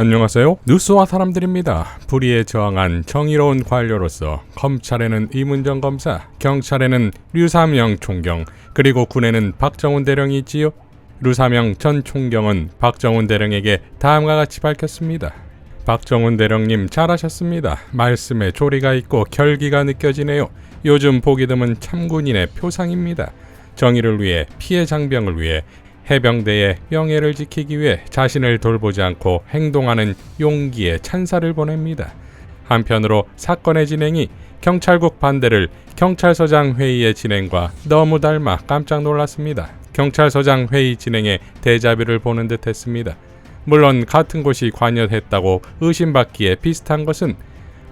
안녕하세요. 뉴스와 사람들입니다. 불의에 저항한 정의로운 관료로서 검찰에는 이문정 검사, 경찰에는 류삼영 총경, 그리고 군에는 박정훈 대령이 있지요. 류삼영 전 총경은 박정훈 대령에게 다음과 같이 밝혔습니다. 박정훈 대령님 잘하셨습니다. 말씀에 조리가 있고 결기가 느껴지네요. 요즘 보기 드문 참군인의 표상입니다. 정의를 위해 피해 장병을 위해 해병대의 명예를 지키기 위해 자신을 돌보지 않고 행동하는 용기의 찬사를 보냅니다. 한편으로 사건의 진행이 경찰국 반대를 경찰서장 회의의 진행과 너무 닮아 깜짝 놀랐습니다. 경찰서장 회의 진행에 대자비를 보는 듯 했습니다. 물론 같은 곳이 관여했다고 의심받기에 비슷한 것은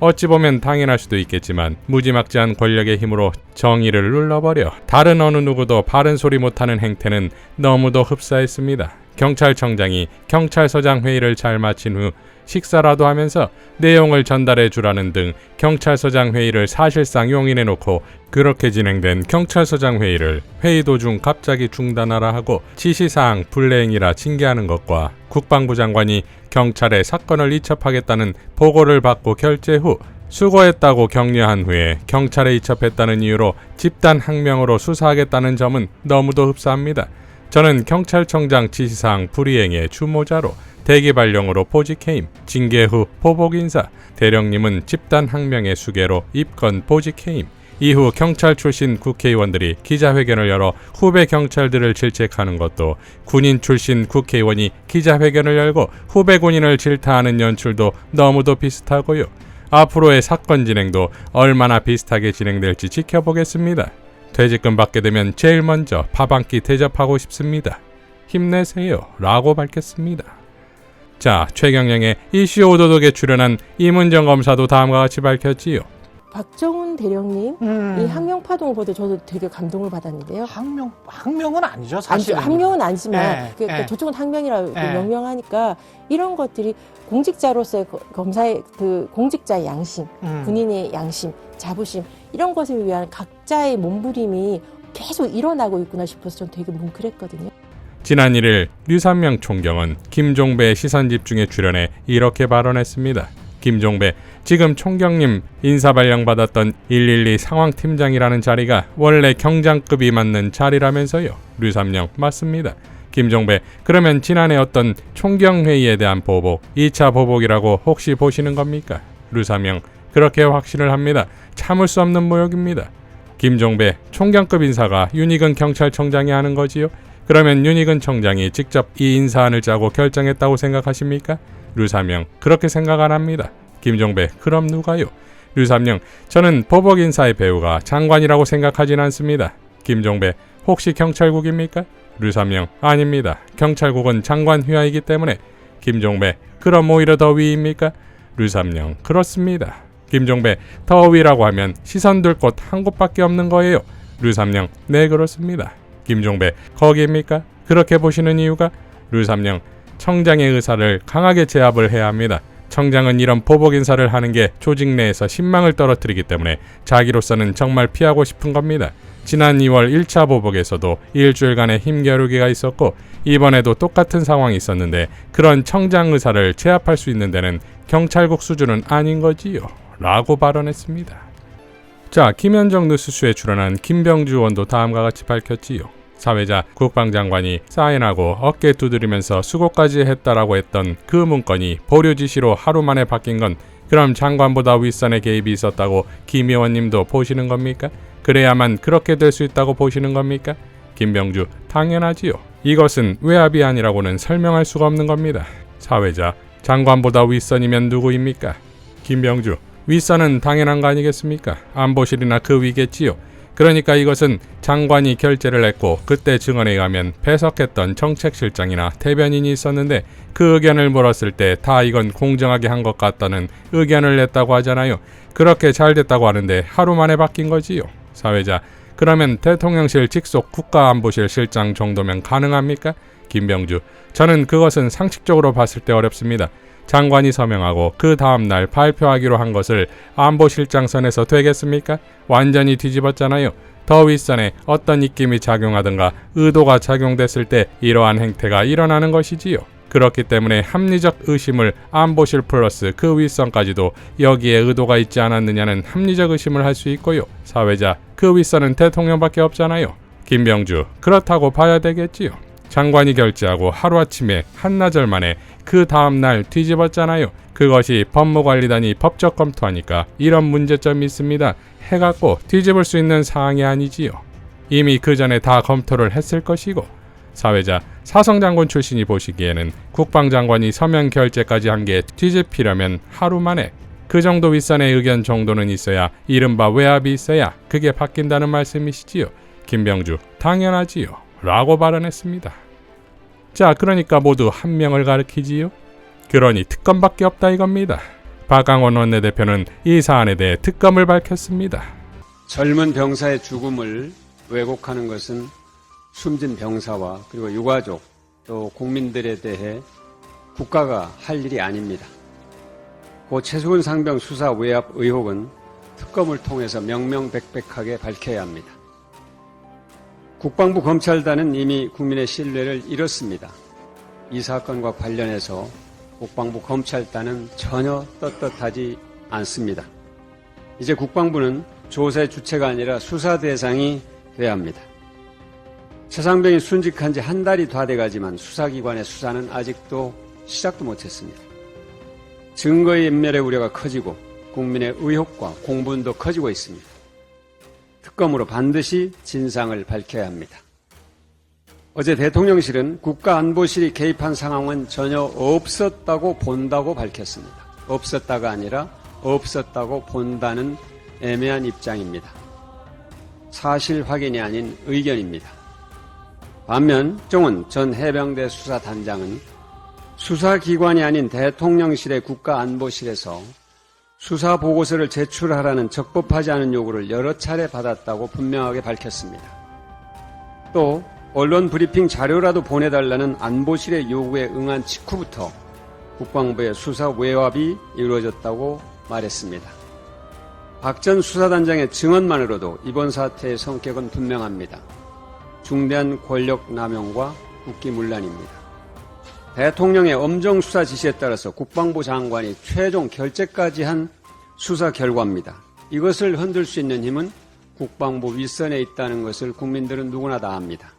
어찌 보면 당연할 수도 있겠지만 무지막지한 권력의 힘으로 정의를 눌러버려 다른 어느 누구도 바른 소리 못하는 행태는 너무도 흡사했습니다. 경찰청장이 경찰서장 회의를 잘 마친 후 식사라도 하면서 내용을 전달해 주라는 등 경찰서장 회의를 사실상 용인해 놓고 그렇게 진행된 경찰서장 회의를 회의 도중 갑자기 중단하라 하고 지시사항 불이행이라 징계하는 것과 국방부 장관이 경찰에 사건을 이첩하겠다는 보고를 받고 결재 후 수고했다고 격려한 후에 경찰에 이첩했다는 이유로 집단 항명으로 수사하겠다는 점은 너무도 흡사합니다. 저는 경찰청장 지시사항 불이행의 주모자로 대기 발령으로 포직해임, 징계 후 포복 인사, 대령님은 집단 항명의 수계로 입건 포직해임. 이후 경찰 출신 국회의원들이 기자회견을 열어 후배 경찰들을 질책하는 것도 군인 출신 국회의원이 기자회견을 열고 후배 군인을 질타하는 연출도 너무도 비슷하고요. 앞으로의 사건 진행도 얼마나 비슷하게 진행될지 지켜보겠습니다. 퇴직금 받게 되면 제일 먼저 밥 한 끼 대접하고 싶습니다. 힘내세요. 라고 밝혔습니다. 자, 최경영의 이슈 오도독에 출연한 이문정 검사도 다음과 같이 밝혔지요. 박정훈 대령님 음. 이 항명 파동을 볼때 저도 되게 감동을 받았는데요. 항명 항명은 아니죠 아니, 사실은. 항명은 아니지만 예, 그, 그 예. 저쪽은 항명이라고 예. 명명하니까 이런 것들이 공직자로서의 거- 검사의 그 공직자의 양심, 음. 군인의 양심, 자부심 이런 것을 위한 각 자의 몸부림이 계속 일어나고 있구나 싶어서 전 되게 뭉클했거든요. 지난 1일 류삼명 총경은 김종배의 시선 집중에 출연해 이렇게 발언했습니다. 김종배, 지금 총경님 인사 발령 받았던 112 상황팀장이라는 자리가 원래 경장급이 맞는 자리라면서요. 류삼명, 맞습니다. 김종배, 그러면 지난해 어떤 총경회의에 대한 보복, 2차 보복이라고 혹시 보시는 겁니까? 류삼명, 그렇게 확신을 합니다. 참을 수 없는 모욕입니다. 김종배, 총경급 인사가 윤희근 경찰청장이 하는 거지요? 그러면 윤희근 청장이 직접 이 인사안을 짜고 결정했다고 생각하십니까? 류삼영 그렇게 생각 안 합니다. 김종배 그럼 누가요? 류삼영 저는 보복 인사의 배우가 장관이라고 생각하진 않습니다. 김종배 혹시 경찰국입니까? 류삼영 아닙니다. 경찰국은 장관 휘하이기 때문에 김종배 그럼 오히려 더 위입니까? 류삼영 그렇습니다. 김종배 더 위라고 하면 시선 둘 곳 한 곳밖에 없는 거예요. 류삼영 네 그렇습니다. 김종배 거기입니까? 그렇게 보시는 이유가 류삼영 청장의 의사를 강하게 제압을 해야 합니다. 청장은 이런 보복 인사를 하는 게 조직 내에서 신망을 떨어뜨리기 때문에 자기로서는 정말 피하고 싶은 겁니다. 지난 2월 1차 보복에서도 일주일간의 힘겨루기가 있었고 이번에도 똑같은 상황이 있었는데 그런 청장 의사를 제압할 수 있는 데는 경찰국 수준은 아닌 거지요. 라고 발언했습니다. 자, 김현정 뉴스쇼에 출연한 김병주 의원도 다음과 같이 밝혔지요. 사회자 국방장관이 사인하고 어깨 두드리면서 수고까지 했다라고 했던 그 문건이 보류 지시로 하루 만에 바뀐 건 그럼 장관보다 윗선의 개입이 있었다고 김 의원님도 보시는 겁니까? 그래야만 그렇게 될 수 있다고 보시는 겁니까? 김병주 당연하지요. 이것은 외압이 아니라고는 설명할 수가 없는 겁니다. 사회자 장관보다 윗선이면 누구입니까? 김병주 윗선은 당연한 거 아니겠습니까? 안보실이나 그 위겠지요. 그러니까 이것은 장관이 결재를 했고 그때 증언에 의하면 배석했던 정책실장이나 대변인이 있었는데 그 의견을 물었을 때 다 이건 공정하게 한 것 같다는 의견을 냈다고 하잖아요. 그렇게 잘 됐다고 하는데 하루 만에 바뀐 거지요. 사회자 그러면 대통령실 직속 국가안보실 실장 정도면 가능합니까? 김병주 저는 그것은 상식적으로 봤을 때 어렵습니다. 장관이 서명하고 그 다음 날 발표하기로 한 것을 안보실장 선에서 되겠습니까? 완전히 뒤집었잖아요. 더 윗선에 어떤 입김이 작용하든가 의도가 작용됐을 때 이러한 행태가 일어나는 것이지요. 그렇기 때문에 합리적 의심을 안보실 플러스 그 윗선까지도 여기에 의도가 있지 않았느냐는 합리적 의심을 할 수 있고요. 사회자 그 윗선은 대통령밖에 없잖아요. 김병주 그렇다고 봐야 되겠지요. 장관이 결재하고 하루아침에 한나절 만에 그 다음날 뒤집었잖아요. 그것이 법무관리단이 법적 검토하니까 이런 문제점이 있습니다. 해갖고 뒤집을 수 있는 사항이 아니지요. 이미 그 전에 다 검토를 했을 것이고 사회자 사성장군 출신이 보시기에는 국방장관이 서면 결재까지 한 게 뒤집히려면 하루 만에 그 정도 윗선의 의견 정도는 있어야 이른바 외압이 있어야 그게 바뀐다는 말씀이시지요. 김병주 당연하지요. 라고 발언했습니다. 자 그러니까 모두 한 명을 가리키지요. 그러니 특검밖에 없다 이겁니다. 박강원 원내대표는 이 사안에 대해 특검을 밝혔습니다. 젊은 병사의 죽음을 왜곡하는 것은 숨진 병사와 그리고 유가족 또 국민들에 대해 국가가 할 일이 아닙니다. 고 최수근 상병 수사 외압 의혹은 특검을 통해서 명명백백하게 밝혀야 합니다. 국방부 검찰단은 이미 국민의 신뢰를 잃었습니다. 이 사건과 관련해서 국방부 검찰단은 전혀 떳떳하지 않습니다. 이제 국방부는 조사의 주체가 아니라 수사 대상이 돼야 합니다. 최상병이 순직한 지 한 달이 다 돼가지만 수사기관의 수사는 아직도 시작도 못했습니다. 증거의 인멸의 우려가 커지고 국민의 의혹과 공분도 커지고 있습니다. 특검으로 반드시 진상을 밝혀야 합니다. 어제 대통령실은 국가안보실이 개입한 상황은 전혀 없었다고 본다고 밝혔습니다. 없었다가 아니라 없었다고 본다는 애매한 입장입니다. 사실 확인이 아닌 의견입니다. 반면 정은 전 해병대 수사단장은 수사기관이 아닌 대통령실의 국가안보실에서 수사 보고서를 제출하라는 적법하지 않은 요구를 여러 차례 받았다고 분명하게 밝혔습니다. 또 언론 브리핑 자료라도 보내달라는 안보실의 요구에 응한 직후부터 국방부의 수사 외압이 이루어졌다고 말했습니다. 박 전 수사단장의 증언만으로도 이번 사태의 성격은 분명합니다. 중대한 권력 남용과 국기문란입니다. 대통령의 엄정 수사 지시에 따라서 국방부 장관이 최종 결재까지 한 수사 결과입니다. 이것을 흔들 수 있는 힘은 국방부 윗선에 있다는 것을 국민들은 누구나 다 압니다.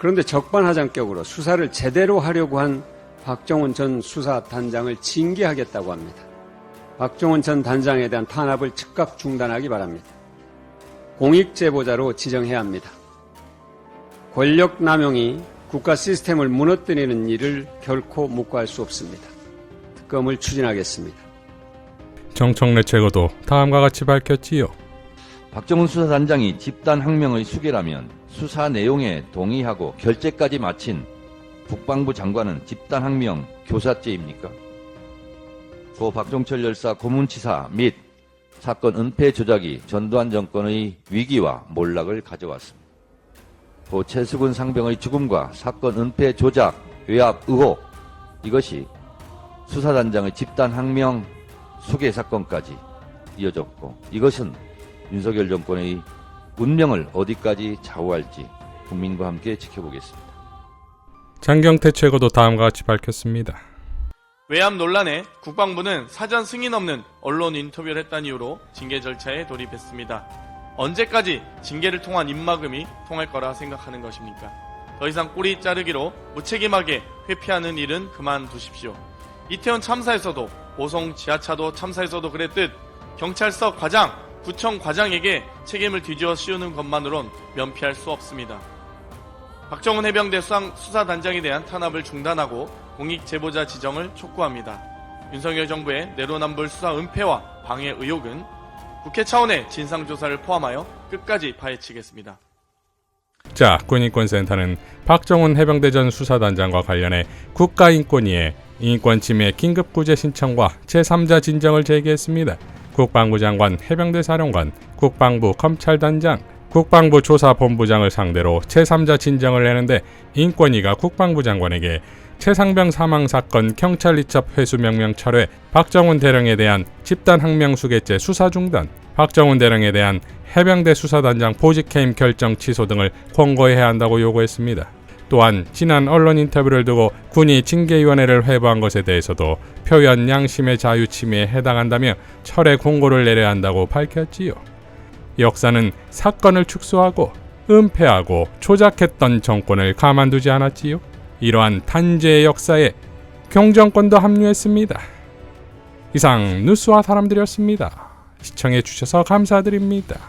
그런데 적반하장격으로 수사를 제대로 하려고 한 박정훈 전 수사단장을 징계하겠다고 합니다. 박정훈 전 단장에 대한 탄압을 즉각 중단하기 바랍니다. 공익제보자로 지정해야 합니다. 권력 남용이 국가 시스템을 무너뜨리는 일을 결코 묵과할 수 없습니다. 특검을 추진하겠습니다. 정청래 최고도 다음과 같이 밝혔지요. 박정훈 수사단장이 집단 항명의 수계라면 수사 내용에 동의하고 결재까지 마친 국방부 장관은 집단 항명 교사죄입니까? 고 박종철 열사 고문치사 및 사건 은폐 조작이 전두환 정권의 위기와 몰락을 가져왔습니다. 고 최수근 상병의 죽음과 사건 은폐 조작, 외압 의혹 이것이 수사단장의 집단 항명 수계 사건까지 이어졌고 이것은 윤석열 정권의 운명을 어디까지 좌우할지 국민과 함께 지켜보겠습니다. 장경태 최고도 다음과 같이 밝혔습니다. 외압 논란에 국방부는 사전 승인 없는 언론 인터뷰를 했다는 이유로 징계 절차에 돌입했습니다. 언제까지 징계를 통한 입막음이 통할 거라 생각하는 것입니까? 더 이상 꼬리 자르기로 무책임하게 회피하는 일은 그만두십시오. 이태원 참사에서도 오송 지하차도 참사에서도 그랬듯 경찰서 과장, 구청 과장에게 책임을 뒤집어 씌우는 것만으론 면피할 수 없습니다. 박정훈 해병대 수상, 수사단장에 대한 탄압을 중단하고 공익 제보자 지정을 촉구합니다. 윤석열 정부의 내로남불 수사 은폐와 방해 의혹은 국회 차원의 진상조사를 포함하여 끝까지 파헤치겠습니다. 자, 군인권센터는 박정훈 해병대 전 수사단장과 관련해 국가인권위에 인권 침해 긴급 구제 신청과 제3자 진정을 제기했습니다. 국방부 장관, 해병대 사령관, 국방부 검찰단장, 국방부 조사본부장을 상대로 제3자 진정을 내는데 인권위가 국방부 장관에게 최상병 사망 사건 경찰 이첩 회수 명령 철회, 박정훈 대령에 대한 집단 항명 수개죄 수사 중단, 박정훈 대령에 대한 해병대 수사단장 보직 해임 결정 취소 등을 권고해야 한다고 요구했습니다. 또한 지난 언론 인터뷰를 두고 군이 징계위원회를 회부한 것에 대해서도 표현 양심의 자유 침해에 해당한다며 철회 공고를 내려야 한다고 밝혔지요. 역사는 사건을 축소하고 은폐하고 조작했던 정권을 가만두지 않았지요. 이러한 탄재의 역사에 경정권도 합류했습니다. 이상 뉴스와 사람들이었습니다. 시청해 주셔서 감사드립니다.